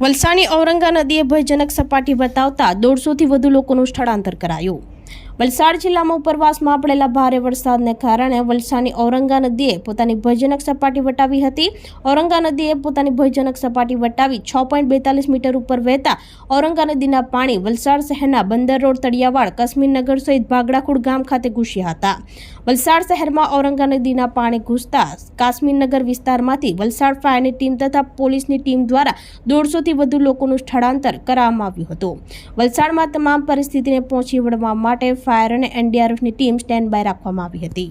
વલસાડની ઔરંગા નદીએ ભયજનક સપાટી બતાવતા દોઢસોથી વધુ લોકોનું સ્થળાંતર કરાયું. વલસાડ જિલ્લામાં ઉપરવાસમાં પડેલા ભારે વરસાદને કારણે વલસાડની ઔરંગા નદીએ પોતાની ભયજનક સપાટી વટાવી હતી. ઔરંગા નદીએ પોતાની ભયજનક સપાટી વટાવી છ પોઈન્ટ બેતાલીસ મીટર ઉપર વહેતા ઔરંગા નદીના પાણી વલસાડ શહેરના બંદર રોડ, તળિયાવાડ કશ્મીરનગર સહિત ભાગડાખુડ ગામ ખાતે ઘૂસ્યા હતા. વલસાડ શહેરમાં ઔરંગા નદીના પાણી ઘૂસતા કાશ્મીરનગર વિસ્તારમાંથી વલસાડ ફાયરની ટીમ તથા પોલીસની ટીમ દ્વારા દોઢસોથી વધુ લોકોનું સ્થળાંતર કરવામાં આવ્યું હતું. વલસાડમાં તમામ પરિસ્થિતિને પહોંચી વળવા માટે ફાયર અને એનડીઆરએફની ટીમ સ્ટેન્ડ બાય રાખવામાં આવી હતી.